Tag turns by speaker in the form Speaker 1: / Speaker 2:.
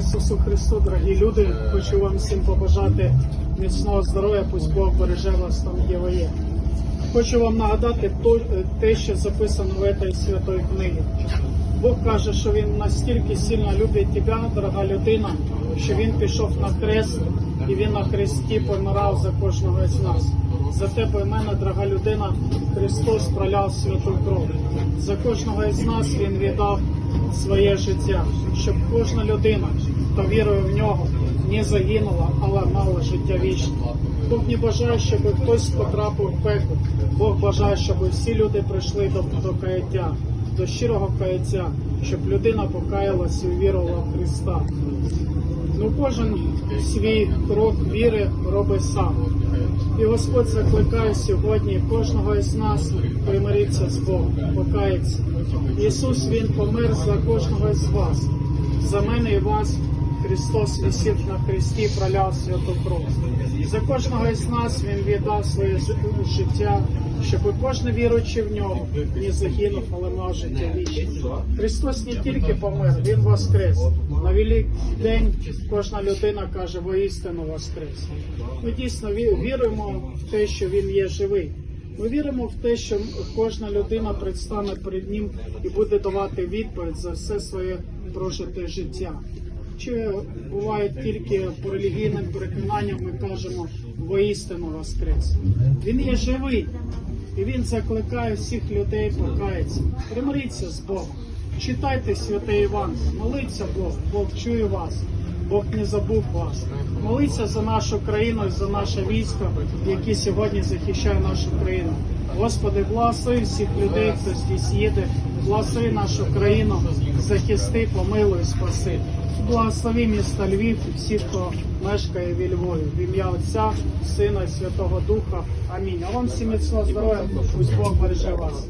Speaker 1: Ісусу Христу, дорогі люди, хочу вам всім побажати міцного здоров'я, пусть Бог береже вас там, є. Хочу вам нагадати те, що записано в этой святої книгі. Бог каже, що Він настільки сильно любить тебе, дорога людина, що Він пішов на хрест і Він на хресті помирав за кожного з нас. За тебе і мене, дорога людина, Христос проляв святу кров. За кожного із нас Він віддав своє життя, щоб кожна людина, хто вірує в нього, не загинула, але мала життя вічне. Бог не бажає, щоб хтось потрапив в пекло. Бог бажає, щоб всі люди прийшли до, до каяття, до щирого каяття, щоб людина покаялась і увірувала в Христа. Ну, кожен свій крок віри робить сам. І Господь закликає сьогодні кожного із нас примиритися з Богом, покаяться. Ісус Він помер за кожного із вас. За мене і вас Христос висів на хресті, проляв святу кров. За кожного із нас Він віддав своє життя, щоб кожен віруючи в нього не загинув, але мав життя вічне. Христос не тільки помер, Він воскрес. На великий день кожна людина каже, воістину воскрес. Ми дійсно ві- віруємо в те, що Він є живий. Ми віримо в те, що кожна людина предстане перед ним і буде давати відповідь за все своє прожите життя. Чи буває тільки по релігійним переконанням ми кажемо воістину воскрес. Він є живий, і він закликає всіх людей покаятися. Примиріться з Богом, читайте святе Іван, молиться Бог, Бог чує вас. Бог не забув вас. Молиться за нашу країну і за наше військо, які сьогодні захищає нашу країну. Господи, благослови всіх людей, хто здесь їде, благослови нашу країну, захисти, помилуй, спаси. Благослови місто Львів і всіх, хто мешкає в Львові. В ім'я Отця, Сина і Святого Духа. Амінь. А вам всім міцного здоров'я, пусть Бог береже вас.